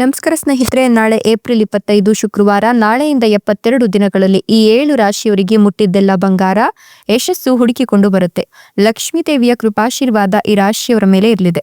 ನಮಸ್ಕಾರ ಸ್ನೇಹಿತರೆ, ನಾಳೆ ಏಪ್ರಿಲ್ ಇಪ್ಪತ್ತೈದು ಶುಕ್ರವಾರ, ನಾಳೆಯಿಂದ ಎಪ್ಪತ್ತೆರಡು ದಿನಗಳಲ್ಲಿ ಈ ಏಳು ರಾಶಿಯವರಿಗೆ ಮುಟ್ಟಿದ್ದೆಲ್ಲ ಬಂಗಾರ ಯಶಸ್ಸು ಹುಡುಕಿಕೊಂಡು ಬರುತ್ತೆ. ಲಕ್ಷ್ಮೀ ದೇವಿಯ ಕೃಪಾಶೀರ್ವಾದ ಈ ರಾಶಿಯವರ ಮೇಲೆ ಇರಲಿದೆ.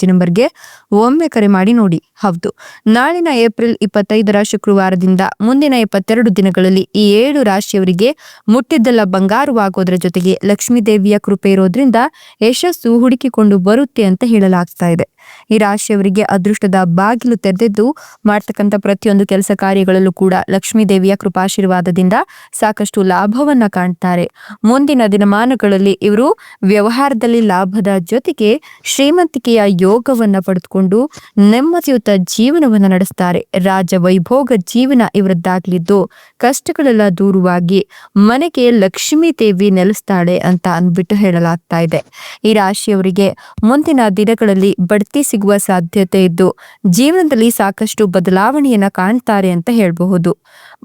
ನಂಬರ್ಗೆ ಒಮ್ಮೆ ಕರೆ ಮಾಡಿ ನೋಡಿ. ಹೌದು, ನಾಳಿನ ಏಪ್ರಿಲ್ ಇಪ್ಪತ್ತೈದರ ಶುಕ್ರವಾರದಿಂದ ಮುಂದಿನ ಇಪ್ಪತ್ತೆರಡು ದಿನಗಳಲ್ಲಿ ಈ ಏಳು ರಾಶಿಯವರಿಗೆ ಮುಟ್ಟಿದ್ದೆಲ್ಲ ಬಂಗಾರವಾಗೋದ್ರ ಜೊತೆಗೆ ಲಕ್ಷ್ಮೀ ದೇವಿಯ ಕೃಪೆ ಇರೋದ್ರಿಂದ ಯಶಸ್ಸು ಹುಡುಕಿಕೊಂಡು ಬರುತ್ತೆ ಅಂತ ಹೇಳಲಾಗ್ತಾ ಇದೆ. ಈ ರಾಶಿಯವರಿಗೆ ಅದೃಷ್ಟದ ಬಾಗಿಲು ತೆರೆದಿದ್ದು, ಮಾಡ್ತಕ್ಕಂಥ ಪ್ರತಿಯೊಂದು ಕೆಲಸ ಕಾರ್ಯಗಳಲ್ಲೂ ಕೂಡ ಲಕ್ಷ್ಮೀ ದೇವಿಯ ಕೃಪಾಶೀರ್ವಾದದಿಂದ ಸಾಕಷ್ಟು ಲಾಭವನ್ನ ಕಾಣ್ತಾರೆ. ಮುಂದಿನ ದಿನಮಾನಗಳಲ್ಲಿ ಇವರು ವ್ಯವಹಾರದಲ್ಲಿ ಲಾಭದ ಜೊತೆಗೆ ಶ್ರೀಮಂತಿಕೆಯ ಯೋಗವನ್ನ ಪಡೆದುಕೊಂಡು ನೆಮ್ಮದಿಯುತ ಜೀವನವನ್ನು ನಡೆಸ್ತಾರೆ. ರಾಜ ವೈಭೋಗ ಜೀವನ ಇವರದ್ದಾಗ್ಲಿದ್ದು, ಕಷ್ಟಗಳೆಲ್ಲ ದೂರವಾಗಿ ಮನೆಗೆ ಲಕ್ಷ್ಮೀ ದೇವಿ ನೆಲೆಸ್ತಾಳೆ ಅಂತ ಅಂದ್ಬಿಟ್ಟು ಹೇಳಲಾಗ್ತಾ ಇದೆ. ಈ ರಾಶಿಯವರಿಗೆ ಮುಂದಿನ ದಿನಗಳಲ್ಲಿ ಬಡ್ತಿ ಸಿಗುವ ಸಾಧ್ಯತೆ ಇದ್ದು ಜೀವನದಲ್ಲಿ ಸಾಕಷ್ಟು ಬದಲಾವಣೆಯನ್ನ ಕಾಣ್ತಾರೆ ಅಂತ ಹೇಳಬಹುದು.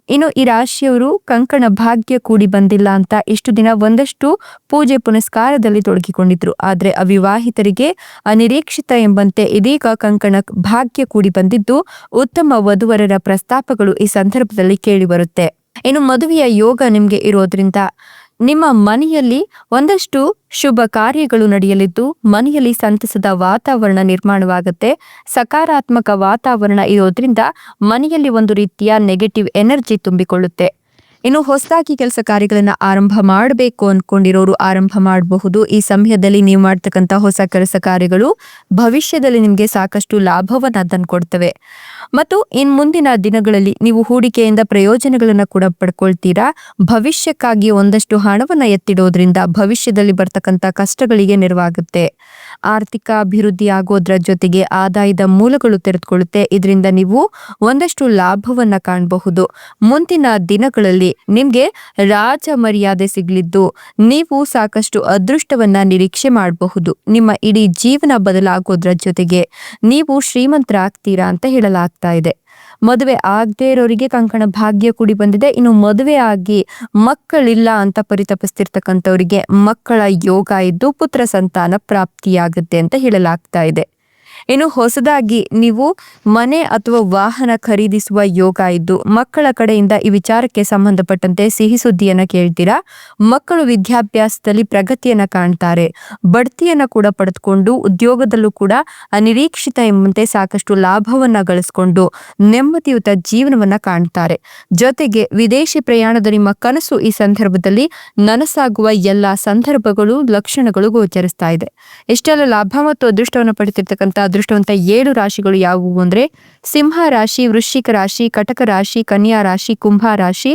ಇನ್ನು ಈ ರಾಶಿಯವರು ಕಂಕಣ ಭಾಗ್ಯ ಕೂಡಿ ಬಂದಿಲ್ಲ ಅಂತ ಇಷ್ಟು ದಿನ ಒಂದಷ್ಟು ಪೂಜೆ ಪುನಸ್ಕಾರದಲ್ಲಿ ತೊಡಗಿಕೊಂಡಿದ್ರು. ಆದರೆ ಅವಿವಾಹಿತರಿಗೆ ಅನಿರೀಕ್ಷಿತ ಎಂಬಂತೆ ಇದೀಗ ಕಂಕಣ ಭಾಗ್ಯ ಕೂಡಿ ಬಂದಿದ್ದು ಉತ್ತಮ ವಧುವರರ ಪ್ರಸ್ತಾಪಗಳು ಈ ಸಂದರ್ಭದಲ್ಲಿ ಕೇಳಿ ಬರುತ್ತೆ. ಇನ್ನು ಮದುವೆಯ ಯೋಗ ನಿಮ್ಗೆ ಇರೋದ್ರಿಂದ ನಿಮ್ಮ ಮನೆಯಲ್ಲಿ ಒಂದಷ್ಟು ಶುಭ ಕಾರ್ಯಗಳು ನಡೆಯಲಿದ್ದು, ಮನೆಯಲ್ಲಿ ಸಂತಸದ ವಾತಾವರಣ ನಿರ್ಮಾಣವಾಗುತ್ತೆ. ಸಕಾರಾತ್ಮಕ ವಾತಾವರಣ ಇರೋದ್ರಿಂದ ಮನೆಯಲ್ಲಿ ಒಂದು ರೀತಿಯ ನೆಗೆಟಿವ್ ಎನರ್ಜಿ ತುಂಬಿಕೊಳ್ಳುತ್ತೆ. ಇನ್ನು ಹೊಸದಾಗಿ ಕೆಲಸ ಕಾರ್ಯಗಳನ್ನ ಆರಂಭ ಮಾಡಬೇಕು ಅನ್ಕೊಂಡಿರೋರು ಆರಂಭ ಮಾಡಬಹುದು. ಈ ಸಮಯದಲ್ಲಿ ನೀವು ಮಾಡ್ತಕ್ಕಂಥ ಹೊಸ ಕೆಲಸ ಕಾರ್ಯಗಳು ಭವಿಷ್ಯದಲ್ಲಿ ನಿಮಗೆ ಸಾಕಷ್ಟು ಲಾಭವನ್ನ ತಂದ್ಕೊಡ್ತವೆ ಮತ್ತು ಇನ್ ಮುಂದಿನ ದಿನಗಳಲ್ಲಿ ನೀವು ಹೂಡಿಕೆಯಿಂದ ಪ್ರಯೋಜನಗಳನ್ನ ಕೂಡ ಪಡ್ಕೊಳ್ತೀರಾ? ಭವಿಷ್ಯಕ್ಕಾಗಿ ಒಂದಷ್ಟು ಹಣವನ್ನ ಎತ್ತಿಡೋದ್ರಿಂದ ಭವಿಷ್ಯದಲ್ಲಿ ಬರ್ತಕ್ಕಂಥ ಕಷ್ಟಗಳಿಗೆ ನೆರವಾಗುತ್ತೆ. ಆರ್ಥಿಕ ಅಭಿವೃದ್ಧಿ ಆಗೋದ್ರ ಜೊತೆಗೆ ಆದಾಯದ ಮೂಲಗಳು ತೆರೆದುಕೊಳ್ಳುತ್ತೆ. ಇದರಿಂದ ನೀವು ಒಂದಷ್ಟು ಲಾಭವನ್ನ ಕಾಣಬಹುದು. ಮುಂದಿನ ದಿನಗಳಲ್ಲಿ ನಿಮ್ಗೆ ರಾಜ ಮರ್ಯಾದೆ ಸಿಗಲಿದ್ದು, ನೀವು ಸಾಕಷ್ಟು ಅದೃಷ್ಟವನ್ನ ನಿರೀಕ್ಷೆ ಮಾಡಬಹುದು. ನಿಮ್ಮ ಇಡೀ ಜೀವನ ಬದಲಾಗೋದ್ರ ಜೊತೆಗೆ ನೀವು ಶ್ರೀಮಂತರಾಗ್ತೀರಾ ಅಂತ ಹೇಳಲಾಗ್ತಾ ಇದೆ. ಮದುವೆ ಆಗದೇ ಇರೋರಿಗೆ ಕಂಕಣ ಭಾಗ್ಯ ಕೂಡಿ ಬಂದಿದೆ. ಇನ್ನು ಮದುವೆ ಆಗಿ ಮಕ್ಕಳಿಲ್ಲ ಅಂತ ಪರಿತಪಿಸ್ತಿರ್ತಕ್ಕಂಥವರಿಗೆ ಮಕ್ಕಳ ಯೋಗ ಇದ್ದು ಪುತ್ರ ಸಂತಾನ ಪ್ರಾಪ್ತಿಯಾಗುತ್ತೆ ಅಂತ ಹೇಳಲಾಗ್ತಾ ಇದೆ. ಇನ್ನು ಹೊಸದಾಗಿ ನೀವು ಮನೆ ಅಥವಾ ವಾಹನ ಖರೀದಿಸುವ ಯೋಗ ಇದ್ದು ಮಕ್ಕಳ ಕಡೆಯಿಂದ ಈ ವಿಚಾರಕ್ಕೆ ಸಂಬಂಧಪಟ್ಟಂತೆ ಸಿಹಿ ಸುದ್ದಿಯನ್ನ ಕೇಳ್ತೀರಾ? ಮಕ್ಕಳು ವಿದ್ಯಾಭ್ಯಾಸದಲ್ಲಿ ಪ್ರಗತಿಯನ್ನ ಕಾಣ್ತಾರೆ. ಬಡ್ತಿಯನ್ನ ಕೂಡ ಪಡೆದುಕೊಂಡು ಉದ್ಯೋಗದಲ್ಲೂ ಕೂಡ ಅನಿರೀಕ್ಷಿತ ಎಂಬಂತೆ ಸಾಕಷ್ಟು ಲಾಭವನ್ನ ಗಳಿಸ್ಕೊಂಡು ನೆಮ್ಮದಿಯುತ ಜೀವನವನ್ನ ಕಾಣ್ತಾರೆ. ಜೊತೆಗೆ ವಿದೇಶಿ ಪ್ರಯಾಣದ ನಿಮ್ಮ ಕನಸು ಈ ಸಂದರ್ಭದಲ್ಲಿ ನನಸಾಗುವ ಎಲ್ಲಾ ಸಂದರ್ಭಗಳು, ಲಕ್ಷಣಗಳು ಗೋಚರಿಸ್ತಾ ಇದೆ. ಇಷ್ಟೆಲ್ಲ ಲಾಭ ಮತ್ತು ಅದೃಷ್ಟವನ್ನು ಪಡೆದಿರ್ತಕ್ಕಂಥ ಅದೃಷ್ಟವಂತ ಏಳು ರಾಶಿಗಳು ಯಾವುವು ಅಂದ್ರೆ ಸಿಂಹ ರಾಶಿ, ವೃಶ್ಚಿಕ ರಾಶಿ, ಕಟಕ ರಾಶಿ, ಕನ್ಯಾ ರಾಶಿ, ಕುಂಭ ರಾಶಿ,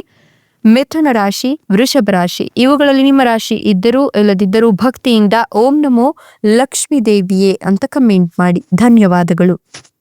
ಮಿಥುನ ರಾಶಿ, ವೃಷಭ ರಾಶಿ. ಇವುಗಳಲ್ಲಿ ನಿಮ್ಮ ರಾಶಿ ಇದ್ದರೂ ಇಲ್ಲದಿದ್ದರೂ ಭಕ್ತಿಯಿಂದ ಓಂ ನಮೋ ಲಕ್ಷ್ಮೀ ದೇವಿಯೇ ಅಂತ ಕಮೆಂಟ್ ಮಾಡಿ. ಧನ್ಯವಾದಗಳು.